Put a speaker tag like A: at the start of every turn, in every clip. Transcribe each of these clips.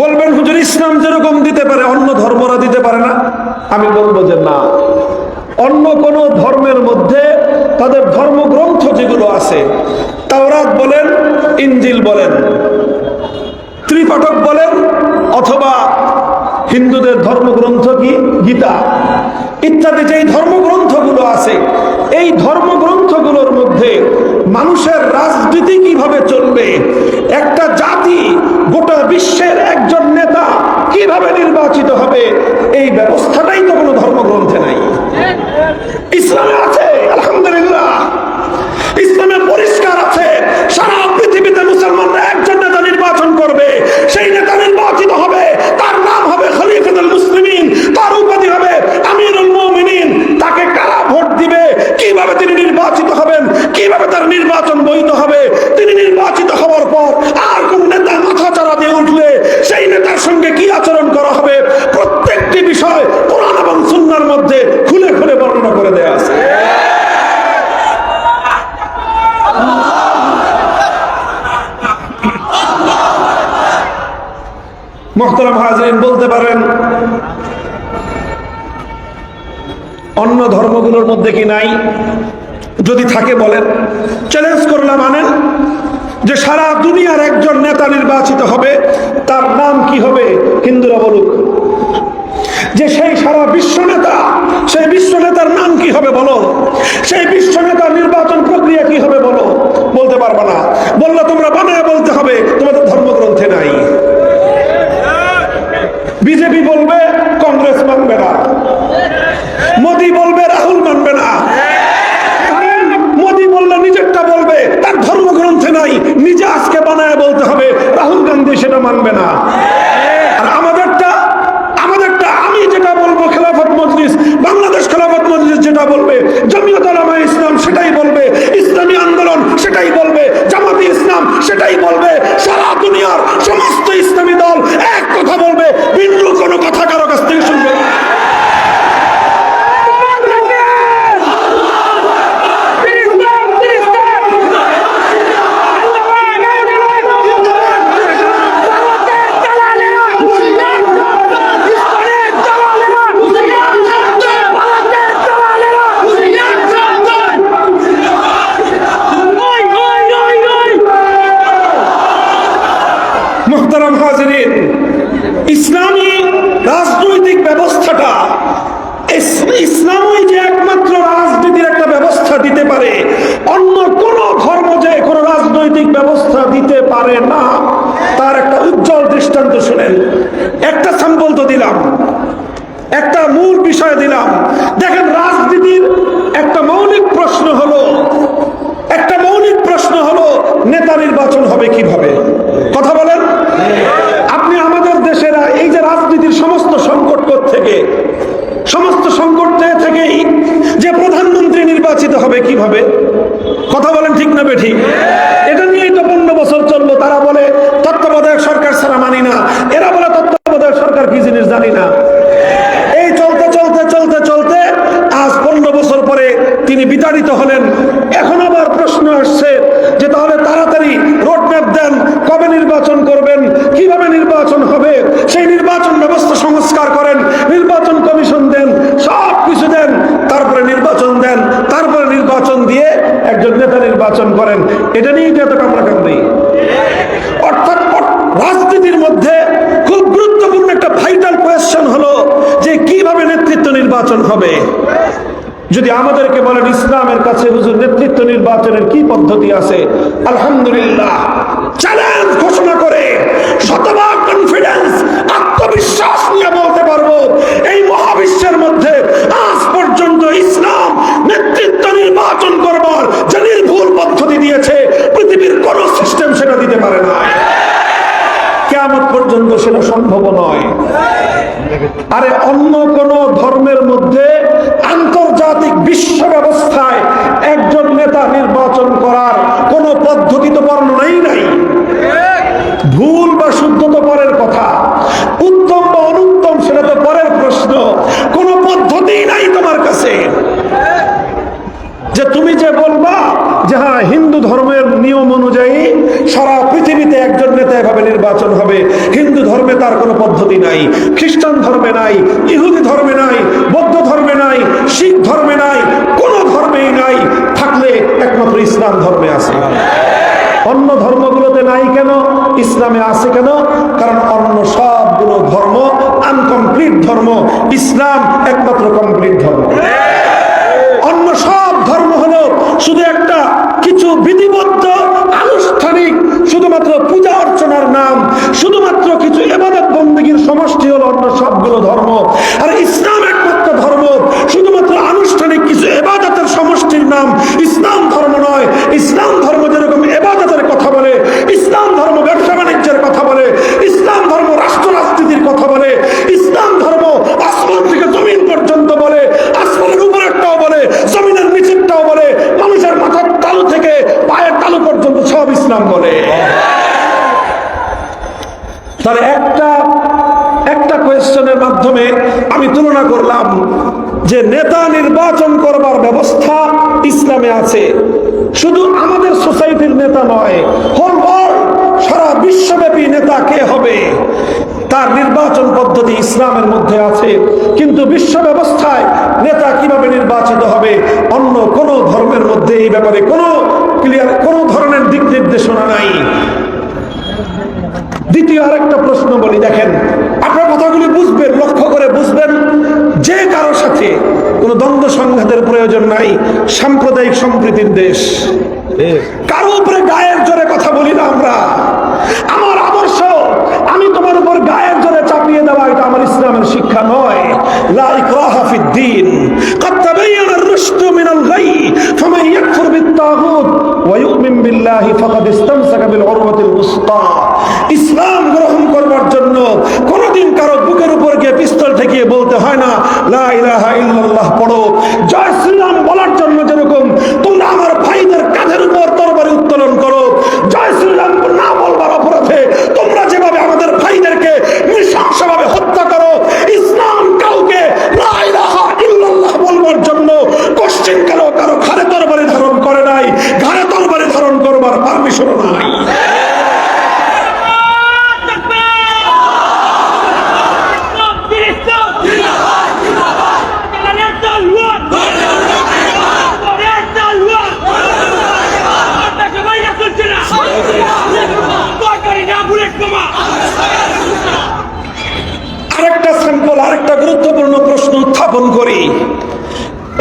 A: বলবেন, হুজুর, ইসলাম যেরকম দিতে পারে, অন্য ধর্মরা দিতে পারে না? আমি বলব যে না। অন্য কোন ধর্মের মধ্যে তাদের ধর্মগ্রন্থ যেগুলো আছে, তাওরাত বলেন ইঞ্জিল বলেন, ত্রিপাঠক বলেন, অথবা হিন্দুদের ধর্মগ্রন্থ কি? গীতা। ইত্যাদি যেই ধর্মগ্রন্থগুলো আছে, এই ধর্মগ্রন্থগুলোর মধ্যে মানুষের রাজনীতি কীভাবে চলবে? একটা জাতি গোটা বিশ্বের একজন নেতা কীভাবে নির্বাচিত হবে? এই ব্যবস্থাটাই তো কোনো ধর্মগ্রন্থে নাই। ইসলামে আছে আলহামদুলিল্লাহ ইসলামে পরিষ্কার আছে সারা পৃথিবীতে মুসলমানরা একজন নেতা নির্বাচন করবে সেই নেতা নির্বাচিত হবে তার নাম হবে খলিফাতুল মুসলিমিন তার উপাধি হবে আমিরুল মুমিনিন তাকে কারা ভোট দিবে কীভাবে তিনি নির্বাচিত হবেন কীভাবে তার নির্বাচন বৈধ হবে তিনি নির্বাচিত হওয়ার পর আর কোন নেতা মাথা চারা দিয়ে উঠলে সেই নেতার সঙ্গে কি আচরণ করা হবে প্রত্যেকটি বিষয় কোরআন এবং সুন্নার মধ্যে খুলে খুলে বর্ণনা করে দেয়া আছে মোহতারাম হাজরিন বলতে পারেন, অন্য ধর্মগুলোর মধ্যে কি নাই? যদি থাকে বলেন। চ্যালেঞ্জ করলাম, আনেন। যে সারা দুনিয়ার একজন নেতা নির্বাচিত হবে, তার নাম কি হবে? হিন্দুরা বলুক। যে সেই সারা বিশ্ব নেতা, সেই বিশ্ব নেতার নাম কি হবে বলো? সেই বিশ্ব নেতার নির্বাচন প্রক্রিয়া কি হবে বলো? বলতে পারবে না। বললে তোমরা বানায় বলতে হবে তোমাদের ধর্মগ্রন্থে নাই বিজেপি বলবে, কংগ্রেস মানবে না। মোদি বলবে, রাহুল মানবে না। মোদি বললে নিজেরটা বলবে, তার ধর্মগ্রন্থে নাই, নিজে আজকে বানায় বলতে হবে, রাহুল গান্ধী সেটা মানবে না। আর আমাদেরটা আমাদেরটা, আমি যেটা বলব, খেলাফত মজলিস, বাংলাদেশ খেলাফত মজলিস যেটা বলবে ইসলাম সেটাই বলবে, ইসলামী আন্দোলন সেটাই বলবে, জামাতি ইসলাম সেটাই বলবে, সারা দুনিয়ার এক কথা বলবে বিন্দু কোনো কথা কারও কাছ থেকে শুনবে না। মোহতারাম হাজরিন ইসলামী রাজনৈতিক ব্যবস্থাটা ইস- ইসলামই যে একমাত্র রাজনীতির একটা ব্যবস্থা দিতে পারে অন্য কোন ধর্ম যে কোন রাজনৈতিক ব্যবস্থা দিতে পারে না, তার একটা উজ্জ্বল দৃষ্টান্ত শুনেন। একটা সম্বল তো দিলাম, একটা মূল বিষয় দিলাম দেখেন রাজনীতির একটা মৌলিক প্রশ্ন হলো একটা মৌলিক প্রশ্ন হলো নেতা নির্বাচন হবে কীভাবে কথা বলেন আপনি আমাদের দেশের এই যে রাজনীতির সমস্ত সংকট থেকে সমস্ত সংকট থেকেই যে প্রধানমন্ত্রী নির্বাচিত হবে কীভাবে কথা বলেন ঠিক না বেঠিক এটা নিয়েই তো পনেরো বছর চলল তারা বলে তত্ত্বাবধায়ক সরকার ছাড়া মানি না এরা বলে তত্ত্বাবধায়ক সরকার কি জিনিস জানি না। এই চলতে চলতে চলতে চলতে আজ পনেরো বছর পরে তিনি বিতাড়িত হলেন। এখন আবার প্রশ্ন আসছে যে তাহলে তাড়াতাড়ি রোডম্যাপ দেন, কবে নির্বাচন করবেন, কীভাবে নির্বাচন হবে? সেই নির্বাচন ব্যবস্থা সংস্কার করেন, নির্বাচন কমিশন দেন, সব কিছু দেন, তারপরে নির্বাচন দেন, তারপরে নির্বাচন দিয়ে একজন নেতা নির্বাচন করেন। এটা নিয়েই তো এত কামড়াকামড়ি অর্থাৎ অ- রাজনীতির মধ্যে খুব গুরুত্বপূর্ণ একটা ভাইটাল কোয়েশ্চেন হলো যে কীভাবে নেতৃত্ব নির্বাচন হবে। যদি আমাদেরকে বলেন, ইসলামের কাছে হুজুর নেতৃত্ব নির্বাচনের কি পদ্ধতি আছে? আলহামদুলিল্লাহ। চ্যালেঞ্জ ঘোষণা করে। পদ্ধতি নাই, খ্রিস্টান ধর্মে নাই, ইহুদি ধর্মে নাই, বৌদ্ধ ধর্মে নাই, শিখ ধর্মে নাই, কোনো ধর্মেই নাই, থাকলে একমাত্র ইসলাম ধর্মে আছে। অন্য ধর্মগুলোতে নাই কেন? ইসলামে আছে কেন? কারণ অন্য সবগুলো ধর্ম আনকমপ্লিট ধর্ম, ইসলাম একমাত্র কমপ্লিট ধর্ম। অন্য সব ধর্ম হলো শুধু একটা কিছু বিধিবদ্ধ আনুষ্ঠানিক শুধুমাত্র পূজা অর্চনার নাম শুধুমাত্র কিছু এবাদত বন্দীগীর সমষ্টি হলো অন্য সবগুলো ধর্ম আর ইসলাম একমাত্র ধর্ম শুধুমাত্র আনুষ্ঠানিক কিছু এবাদতের সমষ্টির নাম ইসলাম ধর্ম নয় ইসলাম ধর্ম যেরকম এবাদতের কথা বলে ইসলাম ধর্ম ব্যবসা বাণিজ্যের কথা বলে ইসলাম ধর্ম রাষ্ট্র রাজনীতির কথা বলে ইসলাম ধর্ম আসমান থেকে জমিন পর্যন্ত বলে আসমানের উপরেরটাও বলে জমিনের নিচেরটাও বলে মানুষের মাথার তালু থেকে পায়ের তালু পর্যন্ত সব ইসলাম বলে তার একটা একটা কোয়েশ্চনের মাধ্যমে আমি তুলনা করলাম যে নেতা নির্বাচন করবার ব্যবস্থা ইসলামে আছে শুধু আমাদের সোসাইটির নেতা ইসলামের মধ্যে আছে, কিন্তু বিশ্ব ব্যবস্থায় নেতা কীভাবে নির্বাচিত হবে? অন্য কোন ধর্মের মধ্যে এই ব্যাপারে কোনো ক্লিয়ার কোনো ধরনের দিক নির্দেশনা নাই। দ্বিতীয় আরেকটা প্রশ্ন বলি, দেখেন, আপনার কথাগুলি বুঝবেন, লক্ষ্য করে বুঝবেন, যে কারও সাথে কোনো দ্বন্দ্ব সংঘাতের প্রয়োজন নাই, সাম্প্রদায়িক সম্প্রীতির দেশ। কারো উপরে গায়ের জোরে কথা বলি না আমরা আমার আদর্শ আমি তোমার উপর গায়ের জোরে চাপিয়ে দেওয়া এটা আমার ইসলামের শিক্ষা নয় লা ইকরাহা ফিদ্দিন قد تبين الرشد من الغي فمن يكفر بالطاغوت ويؤمن بالله فقد استمسك بالعروة الوثقى ইসলাম গ্রহণ করবার জন্য কোনদিন কারো বুকের উপর গিয়ে পিস্তল ঠেকিয়ে বলতে হয় না লা ইলাহা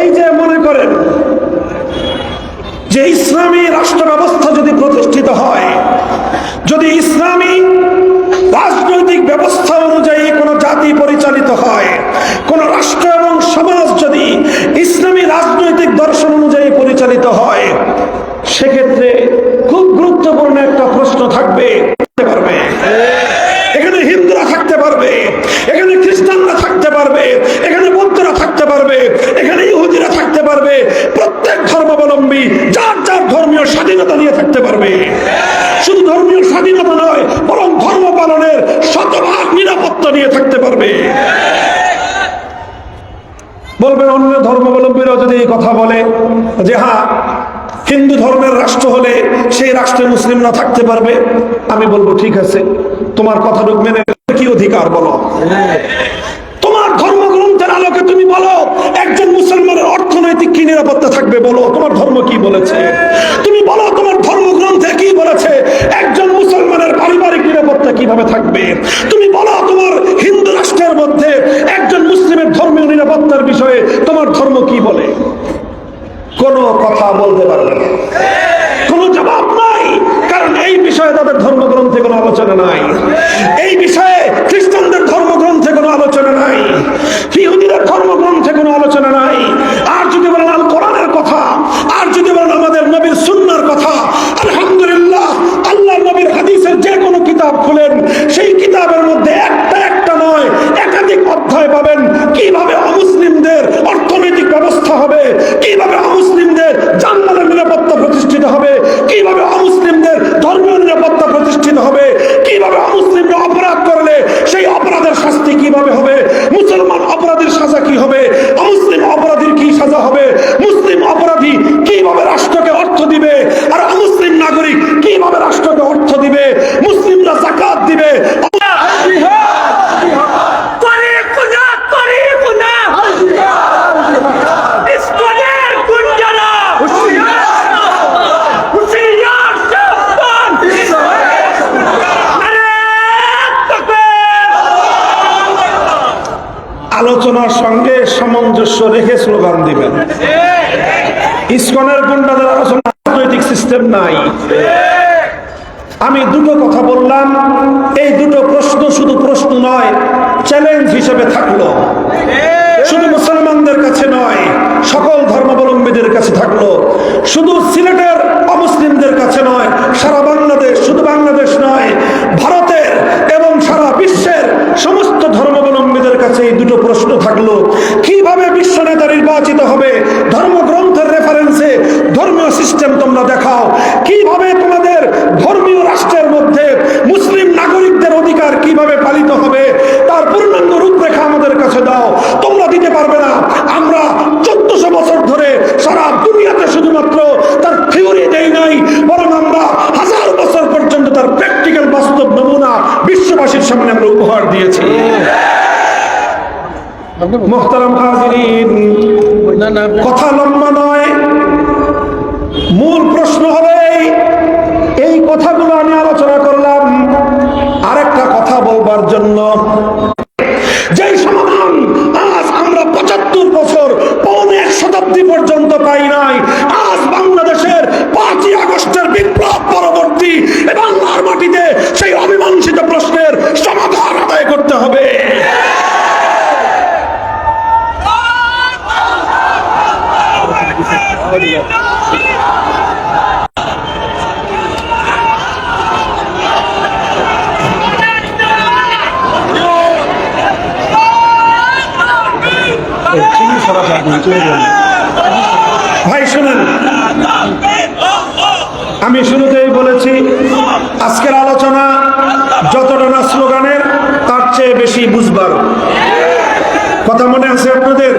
A: এই যে মনে করেন যে ইসলামী রাষ্ট্র ব্যবস্থা যদি প্রতিষ্ঠিত হয়, যদি ইসলামী রাজনৈতিক ব্যবস্থা অনুযায়ী কোনো জাতি পরিচালিত হয়, কোন রাষ্ট্র এবং সমাজ যদি ইসলামী রাজনৈতিক দর্শন অনুযায়ী পরিচালিত হয়, সেক্ষেত্রে খুব গুরুত্বপূর্ণ একটা প্রশ্ন থাকবে থাকতে পারবে এখানে হিন্দুরা থাকতে পারবে এখানে খ্রিস্টানরা থাকতে পারবে এখানে বৌদ্ধরা থাকতে পারবে এখানে ইহুদিরা থাকতে পারবে প্রত্যেক ধর্মাবলম্বী যার যার ধর্মীয় স্বাধীনতা নিয়ে থাকতে পারবে। শুধু ধর্মীয় স্বাধীনতা নয়, বরং ধর্ম পালনের শতভাগ নিরাপত্তা নিয়ে থাকতে পারবে। বলবেন অন্য ধর্মাবলম্বীরা যদি এই কথা বলে যে হ্যাঁ হিন্দু ধর্মের রাষ্ট্র হলে সেই রাষ্ট্রে মুসলিমরা থাকতে পারবে, আমি বলব, ঠিক আছে, তোমার কথাটুক মেনে কি অধিকার বলো তোমার ধর্মগ্রন্থের আলোকে তুমি বলো, একজন মুসলমানের অর্থনৈতিক কি নিরাপত্তা থাকবে বলো, তোমার ধর্ম কি বলেছে? তুমি বলো, তোমার ধর্মগ্রন্থে কি বলেছে? একজন মুসলমানের পারিবারিক নিরাপত্তা কীভাবে থাকবে? তুমি বলো, তোমার হিন্দু রাষ্ট্রের মধ্যে একজন মুসলিমের ধর্মীয় নিরাপত্তার বিষয়ে তোমার ধর্ম কি বলে? কোনো কথা বলতে পারবে না। কোনো জবাব নাই, কারণ এই বিষয়ে তাদের ধর্মগ্রন্থে কোনো আলোচনা নাই। এই বিষয়ে খ্রিস্টানদের ধর্মগ্রন্থে কোনো আলোচনা নাই ইহুদিদের ধর্মগ্রন্থে কোনো আলোচনা নাই আর যদি বলেন আল কোরআনের কথা আর যদি বলেন আমাদের নবীর সুন্নার কথা আলহামদুলিল্লাহ আল্লাহ নবীর হাদিসের যে কোনো কিতাব খুলেন সেই কিতাবের মধ্যে একটা একটা নয় একাধিক অধ্যায় পাবেন কীভাবে অমুসলিমদের অর্থনৈতিক ব্যবস্থা হবে কীভাবে অমুসলিমদের জানমালের নিরাপত্তা প্রতিষ্ঠিত হবে কীভাবে অমুসলিমদের ধর্মীয় নিরাপত্তা প্রতিষ্ঠিত হবে কীভাবে অমুসলিমরা অপরাধ করলে আলোচনার সঙ্গে সামঞ্জস্য রেখে স্লোগান দিবেন। ইসকনের গুন্ডাদের আলোচনা রাজনৈতিক সিস্টেম নাই। আমি দুটো কথা বললাম, এই দুটো প্রশ্ন শুধু প্রশ্ন নয় চ্যালেঞ্জ হিসেবে থাকল। শুধু মুসলমানদের কাছে নয়, সকল ধর্মাবলম্বীদের কাছে থাকল। শুধু সিলেটের অমুসলিমদের কাছে নয়, সারা বাংলাদেশ, শুধু বাংলাদেশ নয়, ভারতের এবং সারা বিশ্বের সমস্ত দুটো প্রশ্ন থাকল, কীভাবে বিশ্ব নেতা নির্বাচিত হবে? ধর্মগ্রন্থের রেফারেন্সে ধর্মীয় সিস্টেম তোমরা দেখাও। কীভাবে তোমাদের ধর্মীয় রাষ্ট্রের মধ্যে মুসলিম নাগরিকদের অধিকার কীভাবে পালিত হবে? তার পূর্ণাঙ্গ রূপরেখা আমাদের কাছে দাও। তোমরা দিতে পারবে না। আমরা চোদ্দশো বছর ধরে সারা দুনিয়াতে শুধুমাত্র তার থিওরি দেই নাই বরং আমরা হাজার বছর পর্যন্ত তার প্র্যাকটিক্যাল বাস্তব নমুনা বিশ্ববাসীর সামনে আমরা উপহার দিয়েছি হাজিরিন। কথা লম্বা নয়। মূল প্রশ্ন হবে এই, এই কথাগুলো আমি আলোচনা করলাম আরেকটা কথা বলবার জন্য। যেই সমাধান আজ আমরা পঁচাত্তর বছর পৌনে এক শতাব্দী পর্যন্ত পাই নাই ভাই, শুনেন। আমি শুরুতেই বলেছি, আজকের আলোচনা যতটা না স্লোগানের, তার চেয়ে বেশি বুঝবার। কথা মনে আছে আপনাদের?